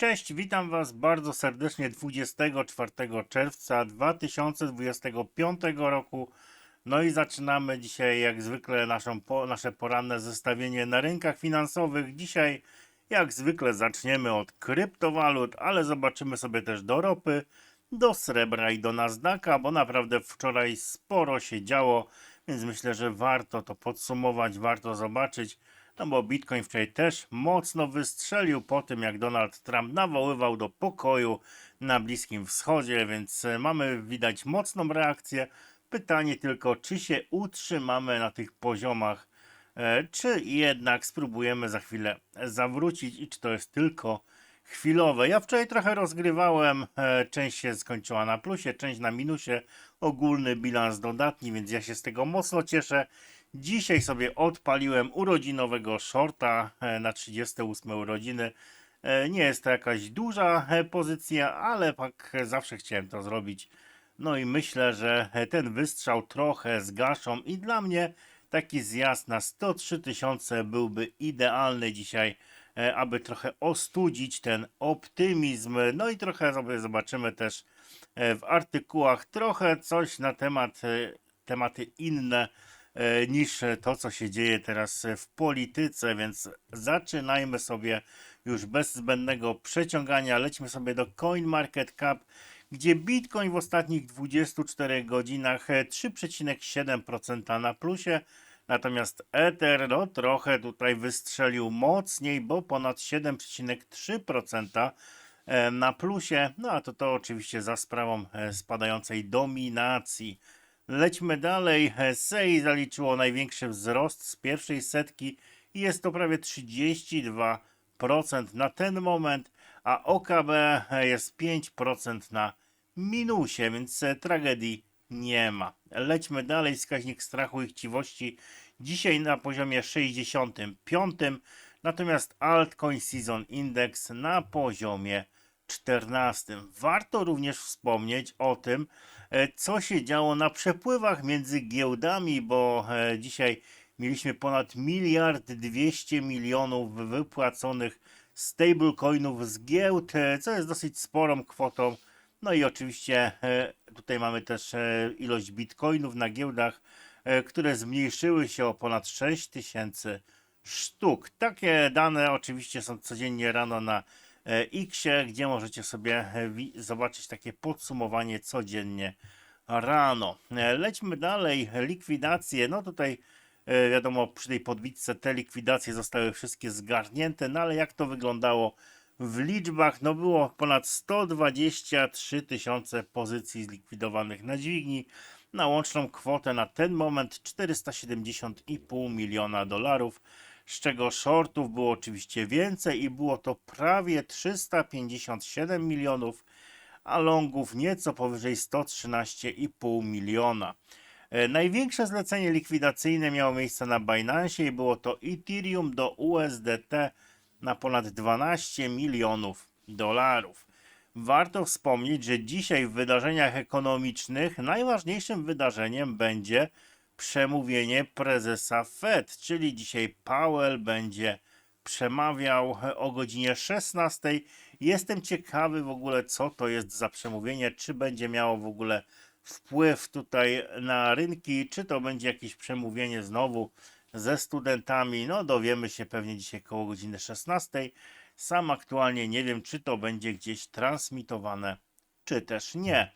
Cześć, witam Was bardzo serdecznie 24 czerwca 2025 roku. No i zaczynamy dzisiaj jak zwykle naszą, po, nasze poranne zestawienie na rynkach finansowych. Dzisiaj jak zwykle zaczniemy od kryptowalut, ale zobaczymy sobie też do ropy, do srebra i do Nasdaqa, bo naprawdę wczoraj sporo się działo, więc myślę, że warto to podsumować, warto zobaczyć. No bo Bitcoin wczoraj też mocno wystrzelił po tym, jak Donald Trump nawoływał do pokoju na Bliskim Wschodzie, więc e, mamy widać mocną reakcję. Pytanie tylko, czy się utrzymamy na tych poziomach, e, czy jednak spróbujemy za chwilę zawrócić i czy to jest tylko chwilowe. Ja wczoraj trochę rozgrywałem, e, część się skończyła na plusie, część na minusie, ogólny bilans dodatni, więc ja się z tego mocno cieszę. Dzisiaj sobie odpaliłem urodzinowego shorta e, na 38 urodziny. E, Nie jest to jakaś duża e, pozycja, ale tak zawsze chciałem to zrobić. No i myślę, że ten wystrzał trochę zgaszą i dla mnie taki zjazd na 103 tysiące byłby idealny dzisiaj, aby trochę ostudzić ten optymizm. No i trochę sobie zobaczymy też w artykułach trochę coś na temat, tematy inne niż to, co się dzieje teraz w polityce, więc zaczynajmy sobie już bez zbędnego przeciągania. Lećmy sobie do CoinMarketCap, gdzie Bitcoin w ostatnich 24 godzinach e, 3,7% na plusie, natomiast Ether no, trochę tutaj wystrzelił mocniej, bo ponad 7,3% e, na plusie, no a to to oczywiście za sprawą e, spadającej dominacji. Lećmy dalej. SEI zaliczyło największy wzrost z pierwszej setki i jest to prawie 32% na ten moment, a OKB jest 5% na minusie, więc tragedii nie ma. Lećmy dalej. Wskaźnik strachu i chciwości dzisiaj na poziomie 65, natomiast Altcoin Season Index na poziomie 14. Warto również wspomnieć o tym, e, co się działo na przepływach między giełdami, bo e, dzisiaj mieliśmy ponad miliard 200 milionów wypłaconych stablecoinów z giełd, e, co jest dosyć sporą kwotą. No i oczywiście tutaj mamy też ilość bitcoinów na giełdach, które zmniejszyły się o ponad 6 tysięcy sztuk. Takie dane oczywiście są codziennie rano na e, Xie, gdzie możecie sobie e, zobaczyć takie podsumowanie codziennie rano. E, Lećmy dalej. Likwidacje. No tutaj wiadomo, przy tej podbitce te likwidacje zostały wszystkie zgarnięte, no ale jak to wyglądało w liczbach? No było ponad 123 tysiące pozycji zlikwidowanych na dźwigni, na łączną kwotę na ten moment 470,5 miliona dolarów, z czego shortów było oczywiście więcej i było to prawie 357 milionów, a longów nieco powyżej 113,5 miliona. E, Największe zlecenie likwidacyjne miało miejsce na Binance i było to Ethereum do USDT na ponad 12 milionów dolarów. Warto wspomnieć, że dzisiaj w wydarzeniach ekonomicznych najważniejszym wydarzeniem będzie przemówienie prezesa Fed, czyli dzisiaj Powell będzie przemawiał o godzinie 16. Jestem ciekawy w ogóle, co to jest za przemówienie, czy będzie miało w ogóle wpływ tutaj na rynki, czy to będzie jakieś przemówienie znowu ze studentami. No, dowiemy się pewnie dzisiaj koło godziny 16. Sam aktualnie nie wiem, czy to będzie gdzieś transmitowane, czy też nie.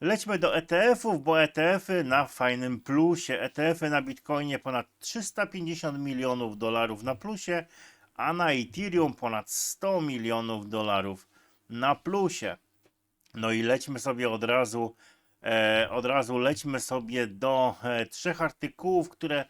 Lećmy do ETF-ów, bo ETF-y na fajnym plusie. ETF-y na Bitcoinie ponad 350 milionów dolarów na plusie, a na Ethereum ponad 100 milionów dolarów na plusie. No i lećmy sobie od razu, e, od razu lećmy sobie do e, trzech artykułów, które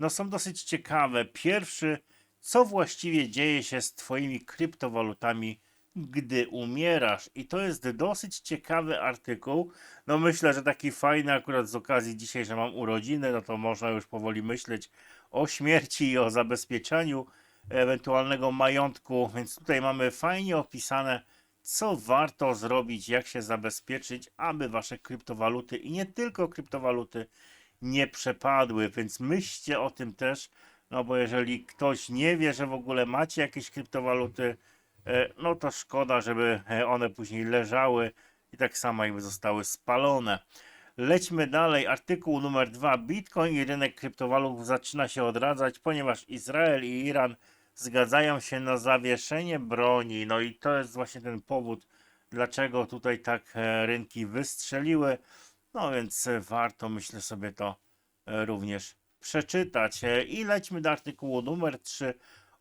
no, są dosyć ciekawe. Pierwszy, co właściwie dzieje się z Twoimi kryptowalutami, gdy umierasz? I to jest dosyć ciekawy artykuł. No myślę, że taki fajny akurat z okazji dzisiaj, że mam urodziny, no to można już powoli myśleć o śmierci i o zabezpieczaniu ewentualnego majątku, więc tutaj mamy fajnie opisane, co warto zrobić, jak się zabezpieczyć, aby wasze kryptowaluty i nie tylko kryptowaluty nie przepadły, więc myślcie o tym też, no bo jeżeli ktoś nie wie, że w ogóle macie jakieś kryptowaluty, no to szkoda, żeby e, one później leżały i tak samo jakby zostały spalone. Lećmy dalej. Artykuł numer dwa. Bitcoin i rynek kryptowalut zaczyna się odradzać, ponieważ Izrael i Iran zgadzają się na zawieszenie broni. No i to jest właśnie ten powód, dlaczego tutaj tak e, rynki wystrzeliły. No więc e, warto, myślę sobie, to e, również przeczytać. E, I lećmy do artykułu numer 3.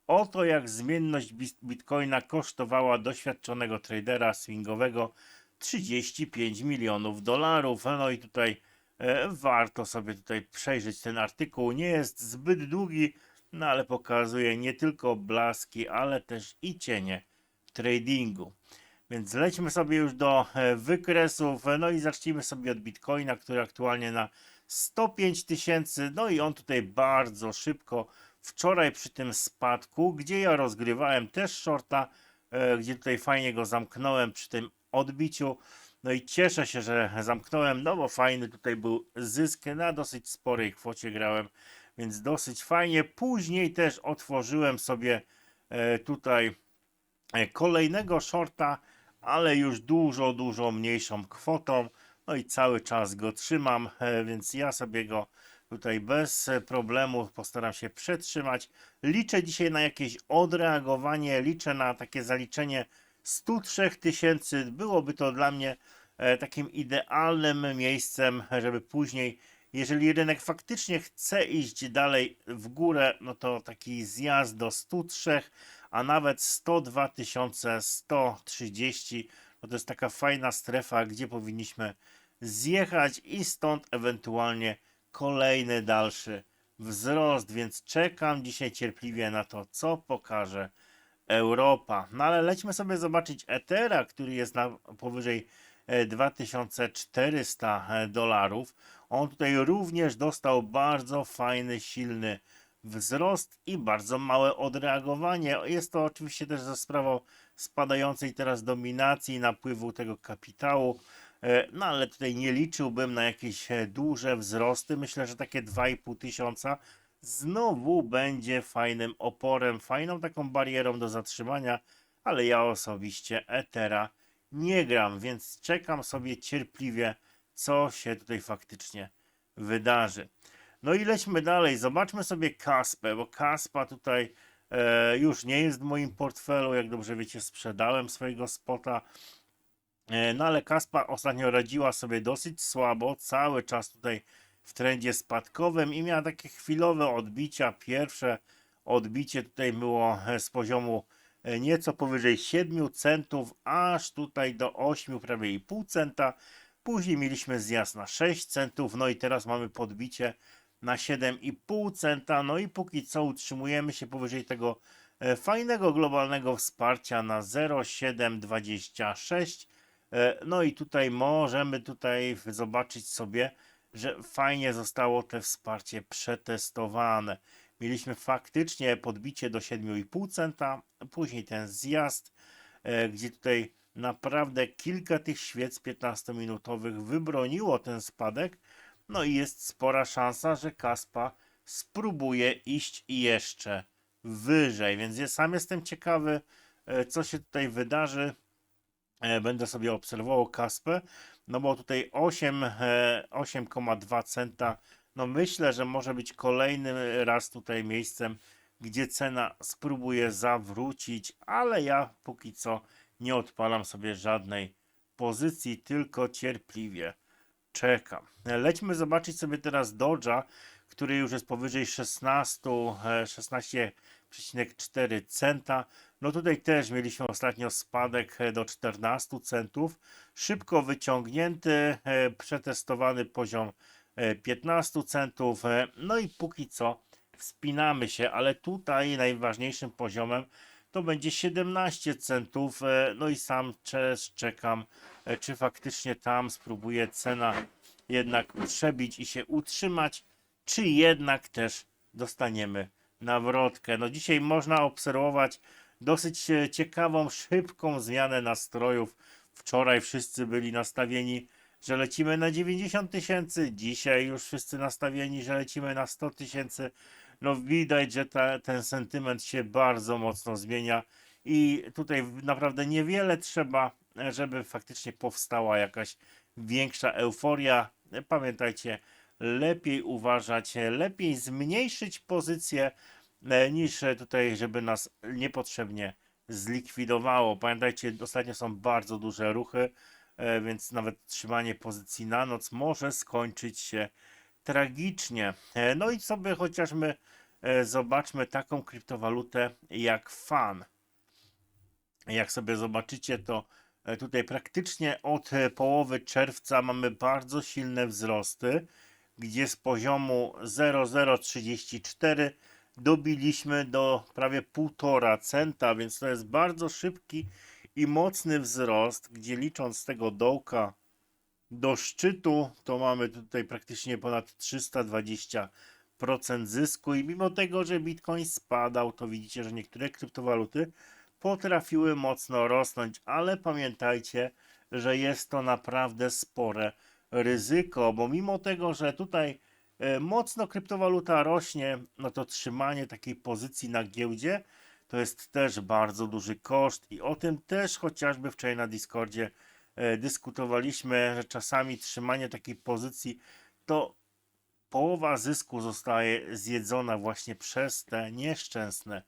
Oto jak zmienność bitcoina kosztowała doświadczonego tradera swingowego 35 milionów dolarów. No i tutaj e, warto sobie tutaj przejrzeć ten artykuł. Nie jest zbyt długi, no ale pokazuje nie tylko blaski, ale też i cienie tradingu. Więc lećmy sobie już do e, wykresów. No i zacznijmy sobie od Bitcoina, który aktualnie na 105 tysięcy. No i on tutaj bardzo szybko wczoraj przy tym spadku, gdzie ja rozgrywałem też shorta, e, gdzie tutaj fajnie go zamknąłem przy tym odbiciu. No i cieszę się, że zamknąłem, no bo fajny tutaj był zysk na dosyć sporej kwocie grałem, więc dosyć fajnie. Później też otworzyłem sobie e, tutaj e, kolejnego shorta, ale już dużo, dużo mniejszą kwotą. No i cały czas go trzymam, więc ja sobie go tutaj bez e, problemu postaram się przetrzymać. Liczę dzisiaj na jakieś odreagowanie, liczę na takie zaliczenie 103 tysięcy. Byłoby to dla mnie e, takim idealnym miejscem, żeby później, jeżeli rynek faktycznie chce iść dalej w górę, no to taki zjazd do 103, a nawet 102 130, no to jest taka fajna strefa, gdzie powinniśmy zjechać i stąd ewentualnie kolejny dalszy wzrost, więc czekam dzisiaj cierpliwie na to, co pokaże Europa. No ale lećmy sobie zobaczyć Ethera, który jest na powyżej e, 2400 dolarów. On tutaj również dostał bardzo fajny, silny wzrost i bardzo małe odreagowanie. Jest to oczywiście też za sprawą spadającej teraz dominacji, napływu tego kapitału. E, No ale tutaj nie liczyłbym na jakieś e, duże wzrosty. Myślę, że takie 2,5 tysiąca znowu będzie fajnym oporem, fajną taką barierą do zatrzymania, ale ja osobiście Ethera nie gram, więc czekam sobie cierpliwie, co się tutaj faktycznie wydarzy. No i lećmy dalej, zobaczmy sobie Kaspę, bo Kaspa tutaj e, już nie jest w moim portfelu, jak dobrze wiecie, sprzedałem swojego spota. E, No ale Kaspa ostatnio radziła sobie dosyć słabo, cały czas tutaj w trendzie spadkowym i miała takie chwilowe odbicia. Pierwsze odbicie tutaj było e, z poziomu e, nieco powyżej 7 centów, aż tutaj do 8, prawie i pół centa. Później mieliśmy zjazd na 6 centów, no i teraz mamy podbicie na 7,5 centa. No i póki co utrzymujemy się powyżej tego fajnego globalnego wsparcia na 0,726. E, No i tutaj możemy tutaj zobaczyć sobie, że fajnie zostało te wsparcie przetestowane. Mieliśmy faktycznie podbicie do 7,5 centa, później ten zjazd, e, gdzie tutaj naprawdę kilka tych świec 15-minutowych wybroniło ten spadek. No i jest spora szansa, że Kaspa spróbuje iść jeszcze wyżej, więc ja sam jestem ciekawy, e, co się tutaj wydarzy. E, będę sobie obserwował kaspę, no bo tutaj 8,2 e, centa, no myślę, że może być kolejnym raz tutaj miejscem, gdzie cena spróbuje zawrócić, ale ja póki co nie odpalam sobie żadnej pozycji, tylko cierpliwie czekam. E, lećmy zobaczyć sobie teraz Dodge'a, który już jest powyżej 16, 16 14,4 centa. No tutaj też mieliśmy ostatnio spadek e, do 14 centów. Szybko wyciągnięty, e, przetestowany poziom e, 15 centów. No i póki co wspinamy się, ale tutaj najważniejszym poziomem to będzie 17 centów. No i sam też czekam, czy faktycznie tam spróbuje cena jednak przebić i się utrzymać, czy jednak też dostaniemy nawrotkę. No dzisiaj można obserwować dosyć e, ciekawą, szybką zmianę nastrojów. Wczoraj wszyscy byli nastawieni, że lecimy na 90 tysięcy, dzisiaj już wszyscy nastawieni, że lecimy na 100 tysięcy. No widać, że ta, ten sentyment się bardzo mocno zmienia i tutaj naprawdę niewiele trzeba, e, żeby faktycznie powstała jakaś większa euforia. E, Pamiętajcie, lepiej uważać, e, lepiej zmniejszyć pozycję e, niż e, tutaj, żeby nas niepotrzebnie zlikwidowało. Pamiętajcie, ostatnio są bardzo duże ruchy, więc nawet trzymanie pozycji na noc może skończyć się tragicznie. No i sobie chociażby zobaczmy taką kryptowalutę jak FAN. Jak sobie zobaczycie, to tutaj praktycznie od połowy czerwca mamy bardzo silne wzrosty, gdzie z poziomu 0,034 dobiliśmy do prawie 1,5 centa, więc to jest bardzo szybki i mocny wzrost, gdzie licząc z tego dołka do szczytu, to mamy tutaj praktycznie ponad 320% zysku i mimo tego, że Bitcoin spadał, to widzicie, że niektóre kryptowaluty potrafiły mocno rosnąć, ale pamiętajcie, że jest to naprawdę spore ryzyko, bo mimo tego, że tutaj e, mocno kryptowaluta rośnie, no to trzymanie takiej pozycji na giełdzie to jest też bardzo duży koszt i o tym też chociażby wczoraj na Discordzie e, dyskutowaliśmy, że czasami trzymanie takiej pozycji to połowa zysku zostaje zjedzona właśnie przez te nieszczęsne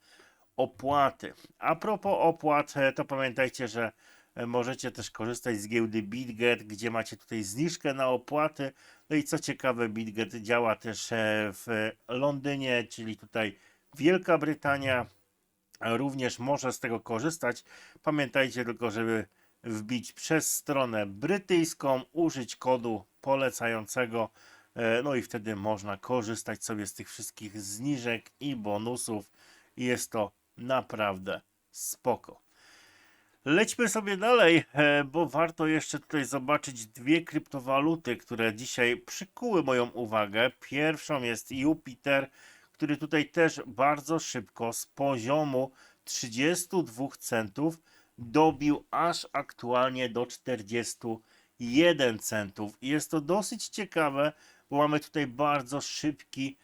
opłaty. A propos opłat, e, to pamiętajcie, że e, możecie też korzystać z giełdy BitGet, gdzie macie tutaj zniżkę na opłaty. No i co ciekawe, BitGet działa też e, w Londynie, czyli tutaj Wielka Brytania również może z tego korzystać. Pamiętajcie tylko, żeby wbić przez stronę brytyjską, użyć kodu polecającego, no i wtedy można korzystać sobie z tych wszystkich zniżek i bonusów. Jest to naprawdę spoko. Lećmy sobie dalej, e, bo warto jeszcze tutaj zobaczyć dwie kryptowaluty, które dzisiaj przykuły moją uwagę. Pierwszą jest Jupiter, który tutaj też bardzo szybko z poziomu 32 centów dobił aż aktualnie do 41 centów. Jest to dosyć ciekawe, bo mamy tutaj bardzo szybki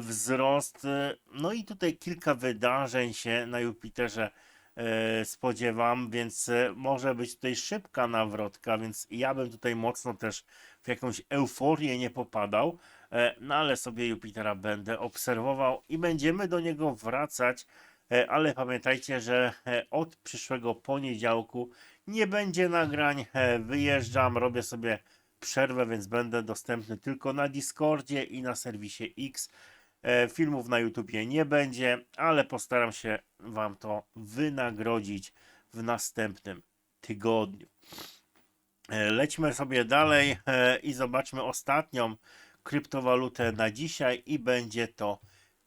wzrost. e, No i tutaj kilka wydarzeń się na Jupiterze e, spodziewam, więc e, może być tutaj szybka nawrotka, więc ja bym tutaj mocno też w jakąś euforię nie popadał, e, no ale sobie Jupitera będę obserwował i będziemy do niego wracać, e, ale pamiętajcie, że e, od przyszłego poniedziałku nie będzie nagrań, e, wyjeżdżam, robię sobie przerwę, więc będę dostępny tylko na Discordzie i na serwisie X. E, Filmów na YouTubie nie będzie, ale postaram się Wam to wynagrodzić w następnym tygodniu. E, Lećmy sobie dalej e, i zobaczmy ostatnią kryptowalutę na dzisiaj i będzie to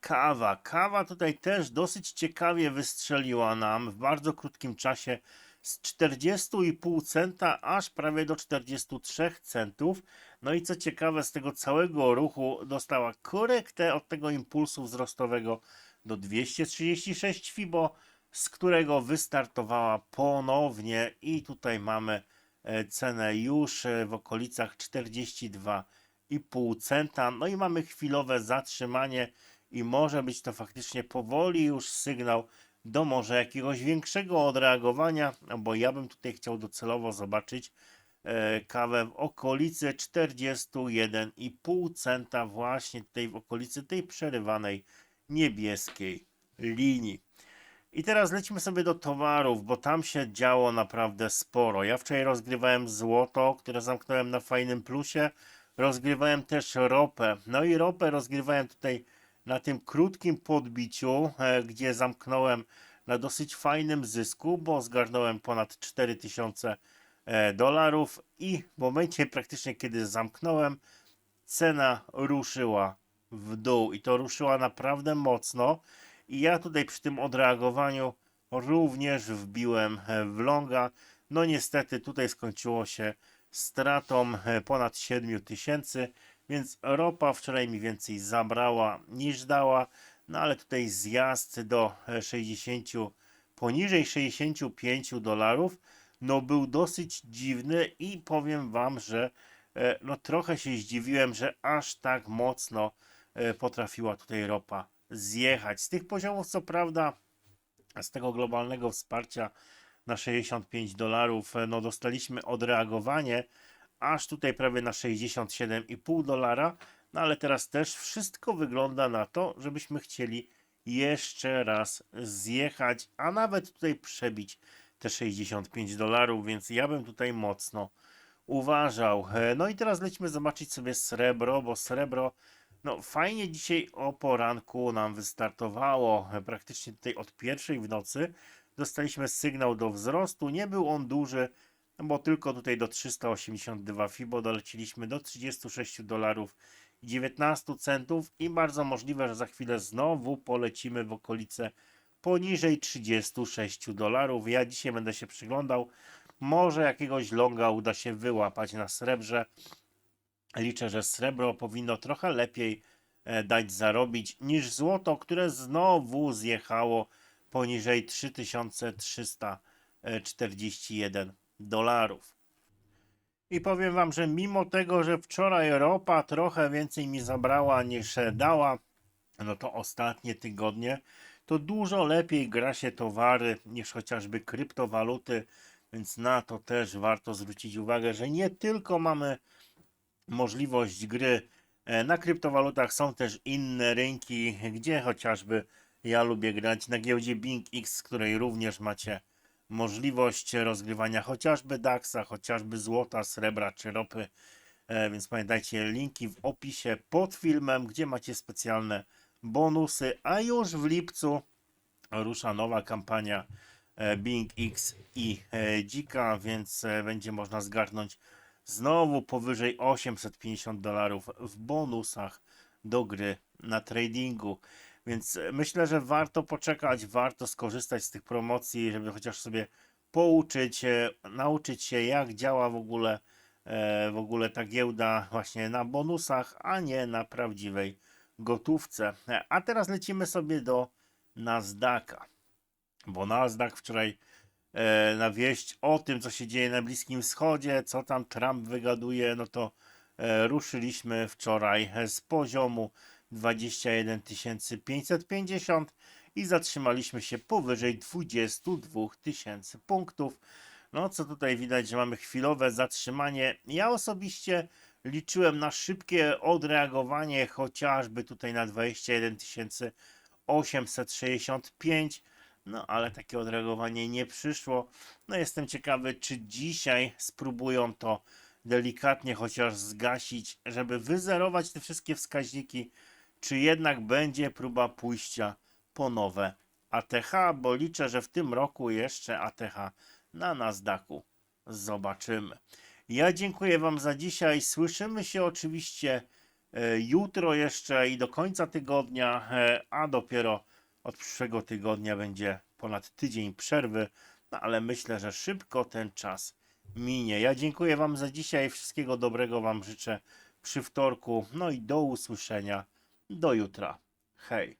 kawa. Kawa tutaj też dosyć ciekawie wystrzeliła nam w bardzo krótkim czasie z 40,5 centa aż prawie do 43 centów. No i co ciekawe, z tego całego ruchu dostała korektę od tego impulsu wzrostowego do 236 FIBO, z którego wystartowała ponownie i tutaj mamy e, cenę już e, w okolicach 42,5 centa. No i mamy chwilowe zatrzymanie i może być to faktycznie powoli już sygnał do może jakiegoś większego odreagowania, bo ja bym tutaj chciał docelowo zobaczyć e, kawę w okolicy 41,5 centa właśnie tutaj w okolicy tej przerywanej niebieskiej linii. I teraz lecimy sobie do towarów, bo tam się działo naprawdę sporo. Ja wczoraj rozgrywałem złoto, które zamknąłem na fajnym plusie. Rozgrywałem też ropę. No i ropę rozgrywałem tutaj na tym krótkim podbiciu, e, gdzie zamknąłem na dosyć fajnym zysku, bo zgarnąłem ponad 4000 e, dolarów i w momencie praktycznie kiedy zamknąłem, cena ruszyła w dół i to ruszyła naprawdę mocno. I ja tutaj przy tym odreagowaniu również wbiłem e, w longa. No niestety tutaj skończyło się stratą ponad 7 tysięcy, więc ropa wczoraj mi więcej zabrała niż dała. No ale tutaj zjazd do e, 60, poniżej 65 dolarów, no był dosyć dziwny i powiem wam, że e, no trochę się zdziwiłem, że aż tak mocno e, potrafiła tutaj ropa zjechać. Z tych poziomów co prawda z tego globalnego wsparcia na 65 dolarów, e, no dostaliśmy odreagowanie aż tutaj prawie na 67,5 dolara, no ale teraz też wszystko wygląda na to, żebyśmy chcieli jeszcze raz zjechać, a nawet tutaj przebić te 65 dolarów, więc ja bym tutaj mocno uważał. E, No i teraz lecimy zobaczyć sobie srebro, bo srebro no fajnie dzisiaj o poranku nam wystartowało. E, Praktycznie tutaj od pierwszej w nocy dostaliśmy sygnał do wzrostu. Nie był on duży, no bo tylko tutaj do 382 FIBO doleciliśmy do 36 dolarów i 19 centów i bardzo możliwe, że za chwilę znowu polecimy w okolice poniżej 36 dolarów. Ja dzisiaj będę się przyglądał. Może jakiegoś longa uda się wyłapać na srebrze. Liczę, że srebro powinno trochę lepiej e, dać zarobić niż złoto, które znowu zjechało poniżej 3341 dolarów. I powiem Wam, że mimo tego, że wczoraj ropa trochę więcej mi zabrała niż dała, no to ostatnie tygodnie to dużo lepiej gra się towary niż chociażby kryptowaluty, więc na to też warto zwrócić uwagę, że nie tylko mamy możliwość gry e, na kryptowalutach, są też inne rynki, gdzie chociażby ja lubię grać na giełdzie BingX, z której również macie możliwość rozgrywania chociażby DAX-a, chociażby złota, srebra czy ropy. E, Więc pamiętajcie, linki w opisie pod filmem, gdzie macie specjalne bonusy, a już w lipcu rusza nowa kampania e, Bing X i e, Dzika, więc będzie można zgarnąć znowu powyżej 850 dolarów w bonusach do gry na tradingu. Więc e, myślę, że warto poczekać, warto skorzystać z tych promocji, żeby chociaż sobie pouczyć, nauczyć się jak działa w ogóle e, w ogóle ta giełda właśnie na bonusach, a nie na prawdziwej gotówce. E, A teraz lecimy sobie do Nasdaqa, bo Nasdaq wczoraj na wieść o tym, co się dzieje na Bliskim Wschodzie, co tam Trump wygaduje, no to ruszyliśmy wczoraj z poziomu 21 550 i zatrzymaliśmy się powyżej 22 tysięcy punktów. No, co tutaj widać, że mamy chwilowe zatrzymanie. Ja osobiście liczyłem na szybkie odreagowanie, chociażby tutaj na 21 865. No, ale takie odreagowanie nie przyszło. No, jestem ciekawy, czy dzisiaj spróbują to delikatnie chociaż zgasić, żeby wyzerować te wszystkie wskaźniki, czy jednak będzie próba pójścia po nowe ATH, bo liczę, że w tym roku jeszcze ATH na Nasdaqu zobaczymy. Ja dziękuję Wam za dzisiaj. Słyszymy się oczywiście e, jutro jeszcze i do końca tygodnia, e, a dopiero od przyszłego tygodnia będzie ponad tydzień przerwy, no ale myślę, że szybko ten czas minie. Ja dziękuję Wam za dzisiaj. Wszystkiego dobrego Wam życzę przy wtorku. No i do usłyszenia. Do jutra. Hej.